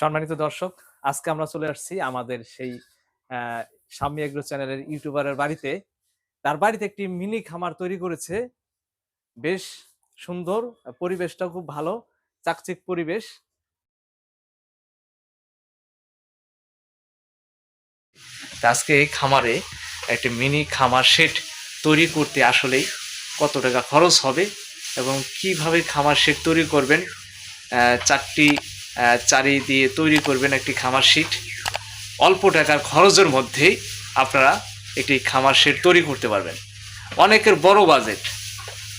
সম্মানিত দর্শক আজকে আমরা চলে আসছি আমাদের সেই আহ, এগ্রো চ্যানেলের ইউটিউবারের বাড়িতে। তার বাড়িতে একটি মিনি খামার তৈরি করেছে। বেশ সুন্দর পরিবেশটা খুব ভালো চাকচিক পরিবেশ। আজকে এই খামারে একটি মিনি খামার সেট তৈরি করতে আসলেই কত টাকা খরচ হবে এবং কীভাবে খামার সেট তৈরি করবেন? চারটি চারি দিয়ে তৈরি করবেন একটি খামার শিট। অল্প টাকার খরচের মধ্যেই আপনারা একটি খামার সেট তৈরি করতে পারবেন। অনেকের বড় বাজেট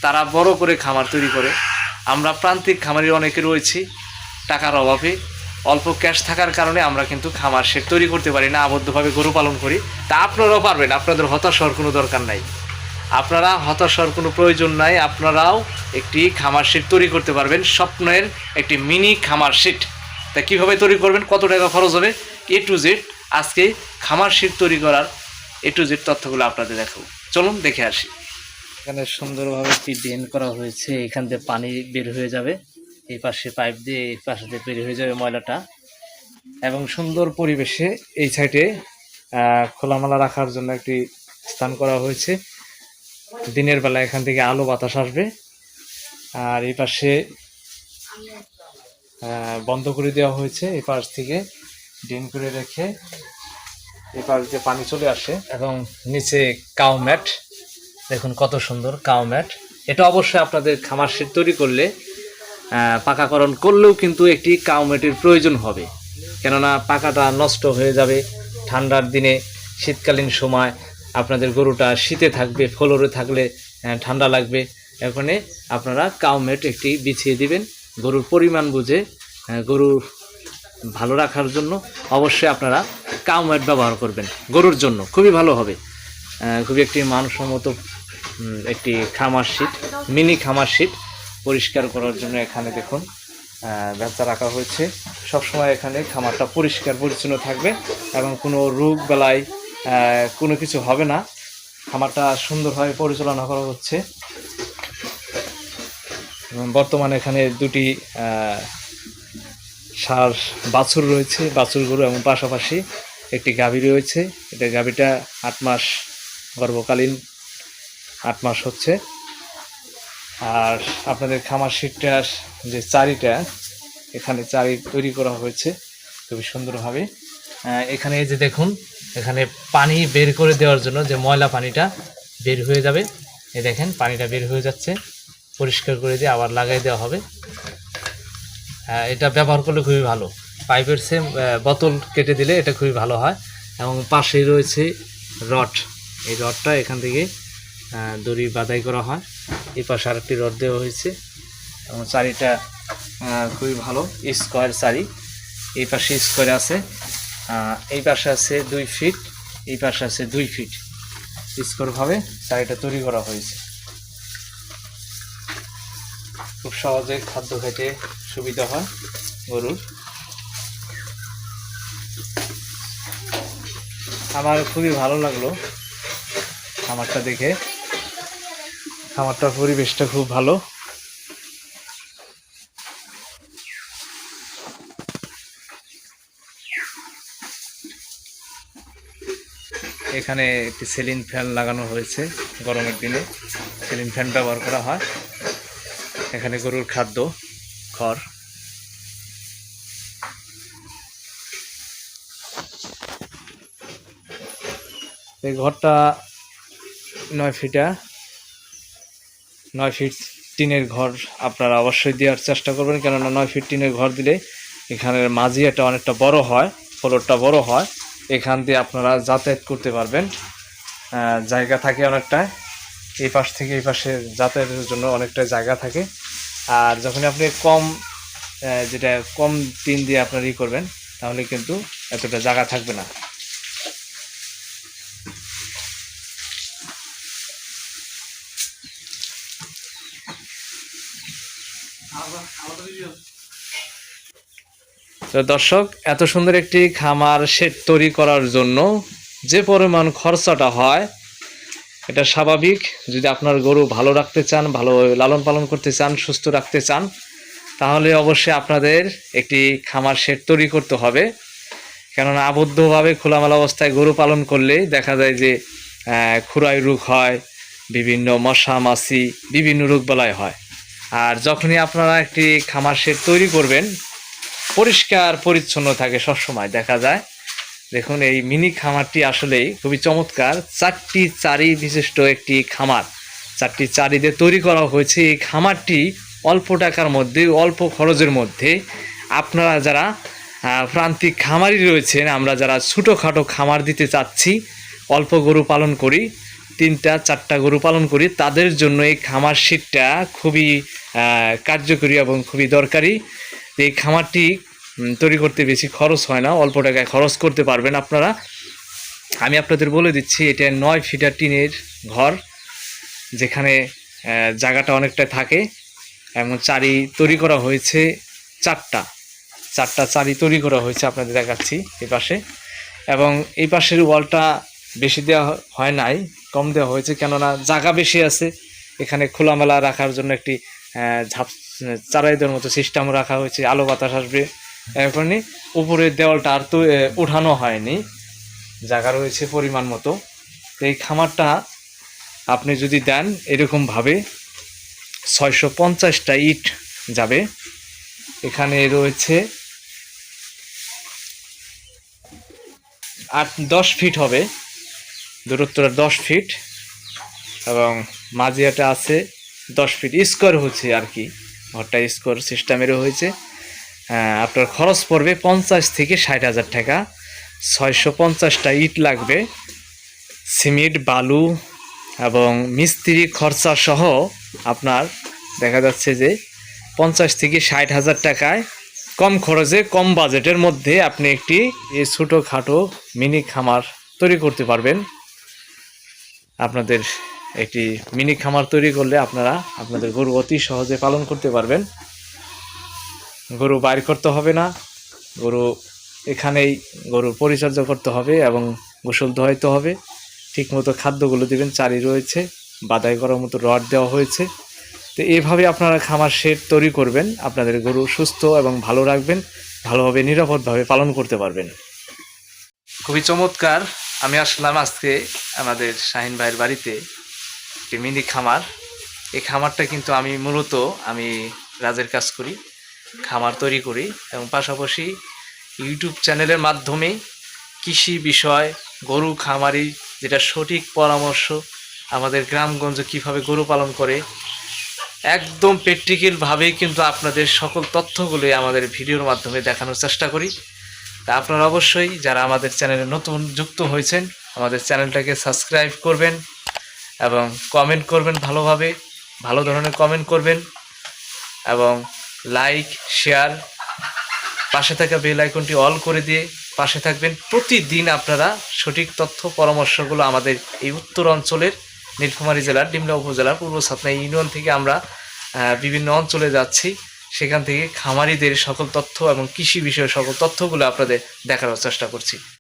তারা বড় করে খামার তৈরি করে। আমরা প্রান্তিক খামারি অনেকে রয়েছি, টাকার অভাবে। অল্প ক্যাশ থাকার কারণে আমরা কিন্তু খামার সেট তৈরি করতে পারি না, আবদ্ধভাবে গরু পালন করি। তা আপনারাও পারবেন, আপনাদের হতাশ হওয়ার কোনো দরকার নাই। আপনারা হতাশ হওয়ার কোনো প্রয়োজন নাই, আপনারাও একটি খামার শিট তৈরি করতে পারবেন, স্বপ্নের একটি মিনি খামার শিট। তা কীভাবে তৈরি করবেন, কত টাকা খরচ হবে এ টু জেড আজকে খামার শিট তৈরি করার এ টু জেড তথ্যগুলো আপনাদের দেখাবো। চলুন দেখে আসি। এখানে সুন্দরভাবে একটি ড্রেন করা হয়েছে, এখান দিয়ে পানি বের হয়ে যাবে, এই পাশে পাইপ দিয়ে এই পাশে দিয়ে বের হয়ে যাবে ময়লাটা। এবং সুন্দর পরিবেশে এই সাইডে খোলামেলা রাখার জন্য একটি স্থান করা হয়েছে। দিনের বেলা এখান থেকে আলো বাতাস আসবে। আর এই পাশে বন্ধ করে দেওয়া হয়েছে এই পাশ থেকে, ড্রেন করে রেখে এই পাশ দিয়ে পানি চলে আসে এবং নিচে কাউ ম্যাট। দেখুন কত সুন্দর কাউ ম্যাট। এটা অবশ্যই আপনাদের খামার শেড তৈরি করলে পাকাকরণ করলেও কিন্তু একটি কাউ ম্যাটের প্রয়োজন হবে। কেননা পাকাটা নষ্ট হয়ে যাবে ঠান্ডার দিনে, শীতকালীন সময়। আপনাদের গরুটা শীতে থাকবে, ফ্লোরে থাকলে ঠান্ডা লাগবে। এখানে আপনারা কাউমেট একটি বিছিয়ে দিবেন। গরুর পরিমাণ বুঝে গরু ভালো রাখার জন্য অবশ্যই আপনারা কাউমেট ব্যবহার করবেন গরুর জন্য। খুবই ভালো হবে। খুবই একটি মানসম্মত একটি খামার শীট মিনি খামার শীট পরিষ্কার করার জন্য এখানে দেখুন ব্যবসা রাখা হয়েছে। সবসময় এখানে খামারটা পরিষ্কার পরিচ্ছন্ন থাকবে এবং কোনো রোগ বেলায় কোনো কিছু হবে না। খামারটা সুন্দরভাবে পরিচালনা করা হচ্ছে। বর্তমানে এখানে দুটি সার বাছুর রয়েছে, বাছুর গরু এবং পাশাপাশি একটি গাভী রয়েছে। এটা গাভীটা আট মাস গর্ভকালীন, আট মাস হচ্ছে। আর আপনাদের খামার শীটটার যে চারিটা, এখানে চারি তৈরি করা হয়েছে খুবই সুন্দরভাবে। এখানে এই যে দেখুন এখানে পানি বের করে দেওয়ার জন্য যে ময়লা পানিটা বের হয়ে যাবে, এ দেখেন পানিটা বের হয়ে যাচ্ছে, পরিষ্কার করে দিয়ে আবার লাগাই দেওয়া হবে। এটা ব্যবহার করলে খুবই ভালো। পাইপের সেম বোতল কেটে দিলে এটা খুবই ভালো হয় এবং পাশেই রয়েছে রড। এই রডটা এখান থেকে দড়ি বাদাই করা হয়। এই পাশে আরেকটি রড দেওয়া হয়েছে এবং চারিটা খুবই ভালো স্কোয়ার চারি। এই পাশে স্কোয়ার আছে। এই পাশে আছে দুই ফিট এই পাশে আছে দুই ফিট স্কোয়ারভাবে চারিটা তৈরি করা হয়েছে। খুব সহজে খাদ্য খেতে সুবিধা হয় গরুর। আমার খুবই ভালো লাগল খামারটা দেখে। খামারটার পরিবেশটা খুব ভালো। এখানে একটি সিলিং ফ্যান লাগানো হয়েছে গরমের দিনে। সিলিং ফ্যান ব্যবহার করা হয়। এখানে গরুর খাদ্য, খড়। এই ঘরটা নয় ফিটা, নয় ফিট টিনের ঘর আপনারা অবশ্যই দেওয়ার চেষ্টা করবেন। কেননা নয় ফিট টিনের ঘর দিলে এখানের মাঝিয়াটা অনেকটা বড় হয়, ফ্লোরটা বড় হয়। এখান দিয়ে আপনারা যাতায়াত করতে পারবেন। জায়গা থাকে অনেকটা। এই পাশ থেকে এই পাশে যাতায়াতের জন্য অনেকটা জায়গা থাকে। আর যখন আপনি কম যেটা কম দিন দিয়ে আপনার ই করবেন, তাহলে কিন্তু এতটা জায়গা থাকবে না। তো দর্শক, এত সুন্দর একটি খামার শেড তৈরি করার জন্য যে পরিমাণ খরচাটা হয়, এটা স্বাভাবিক। যদি আপনার গরু ভালো রাখতে চান, ভালো লালন পালন করতে চান, সুস্থ রাখতে চান, তাহলে অবশ্যই আপনাদের একটি খামার শেড তৈরি করতে হবে। কেননা আবদ্ধভাবে খোলামেলা অবস্থায় গরু পালন করলে দেখা যায় যে খুরাই রোগ হয়, বিভিন্ন মশা, মাছি, বিভিন্ন রোগ বলাই হয়। আর যখনই আপনারা একটি খামার শেড তৈরি করবেন পরিষ্কার পরিচ্ছন্ন থাকে সবসময়, দেখা যায়। দেখুন, এই মিনি খামারটি আসলেই খুবই চমৎকার। চারটি চারি বিশিষ্ট একটি খামার। চারটি চারি দিয়ে তৈরি করা হয়েছে। এই খামারটি অল্প টাকার মধ্যে, অল্প খরচের মধ্যে আপনারা যারা প্রান্তিক খামারি রয়েছেন, আমরা যারা ছোটোখাটো খামার দিতে চাচ্ছি, অল্প গরু পালন করি, তিনটা, চারটা গরু পালন করি, তাদের জন্য এই খামার শীটটা খুবই কার্যকরী এবং খুবই দরকারি। এই খামারটি তৈরি করতে বেশি খরচ হয় না, অল্প টাকায় খরচ করতে পারবেন আপনারা। আমি আপনাদের বলে দিচ্ছি, এটা নয় ফিটার টিনের ঘর, যেখানে জায়গাটা অনেকটা থাকে, এবং চারি তৈরি করা হয়েছে চারটা। চারটা চারি তৈরি করা হয়েছে আপনাদের দেখাচ্ছি এই পাশে। এবং এই পাশের ওয়ালটা বেশি দেওয়া হয় নাই, কম দেওয়া হয়েছে, কেননা জায়গা বেশি আছে। এখানে খোলামেলা রাখার জন্য একটি ঝাপ চারাই দেওয়ার মতো সিস্টেম রাখা হয়েছে, আলো বাতাস আসবে। এখনই উপরের দেওয়ালটা আর তো উঠানো হয়নি। জায়গা রয়েছে পরিমাণ মতো। এই খামারটা আপনি যদি দেন, এরকমভাবে ছয়শো পঞ্চাশটা ইট যাবে। এখানে রয়েছে আট, দশ ফিট হবে। দূরত্বটা দশ ফিট এবং মাঝিয়াটা আছে দশ ফিট। স্কোয়ার হচ্ছে আর কি। ঘরটা স্কোয়ার সিস্টেমেরও হয়েছে। আপনার খরচ পড়বে পঞ্চাশ থেকে ষাট হাজার টাকা। ছয়শো পঞ্চাশটা ইট লাগবে। সিমেন্ট, বালু এবং মিস্ত্রি খরচা সহ আপনার দেখা যাচ্ছে যে পঞ্চাশ থেকে ষাট হাজার টাকায় কম খরচে, কম বাজেটের মধ্যে আপনি একটি এই ছোটোখাটো মিনি খামার তৈরি করতে পারবেন। আপনাদের একটি মিনি খামার তৈরি করলে আপনারা আপনাদের গরু অতি সহজে পালন করতে পারবেন। গরু বাইর করতে হবে না। গরু এখানেই গরুর পরিচর্যা করতে হবে এবং গোসল ধোয়াইতে হবে। ঠিকমতো খাদ্যগুলো দিবেন, চারি রয়েছে, বাদাই করার মতো রড দেওয়া হয়েছে। তো এইভাবে আপনারা খামার শেড তৈরি করবেন, আপনাদের গরু সুস্থ এবং ভালো রাখবেন, ভালোভাবে নিরাপদভাবে পালন করতে পারবেন। খুবই চমৎকার। আমি আসলাম আজকে আমাদের শাহিন ভাইয়ের বাড়িতে। একটি মিনি খামার। এই খামারটা কিন্তু আমি মূলত আমি রাজের কাজ করি, খামার তৈরি করি এবং পাশাপাশি ইউটিউব চ্যানেলের মাধ্যমে কৃষি বিষয়, গরু খামারি, যেটা সঠিক পরামর্শ আমাদের গ্রামগঞ্জে কীভাবে গরু পালন করে, একদম প্র্যাকটিক্যালভাবেই কিন্তু আপনাদের সকল তথ্যগুলি আমাদের ভিডিওর মাধ্যমে দেখানোর চেষ্টা করি। তা আপনারা অবশ্যই যারা আমাদের চ্যানেলে নতুন যুক্ত হয়েছেন, আমাদের চ্যানেলটাকে সাবস্ক্রাইব করবেন। এবং কমেন্ট করবেন ভালোভাবে, ভালো ধরনের কমেন্ট করবেন এবং লাইক শেয়ার পাশে থাকা বেল আইকনটি অল করে দিয়ে পাশে থাকবেন। প্রতিদিন আপনারা সঠিক তথ্য, পরামর্শগুলো আমাদের এই উত্তর অঞ্চলের নীলফামারী জেলার, ডিমলা উপজেলার, পূর্ব সাতনা ইউনিয়ন থেকে আমরা বিভিন্ন অঞ্চলে যাচ্ছি। সেখান থেকে খামারিদের সকল তথ্য এবং কৃষি বিষয়ে সকল তথ্যগুলো আপনাদের দেখানোর চেষ্টা করছি।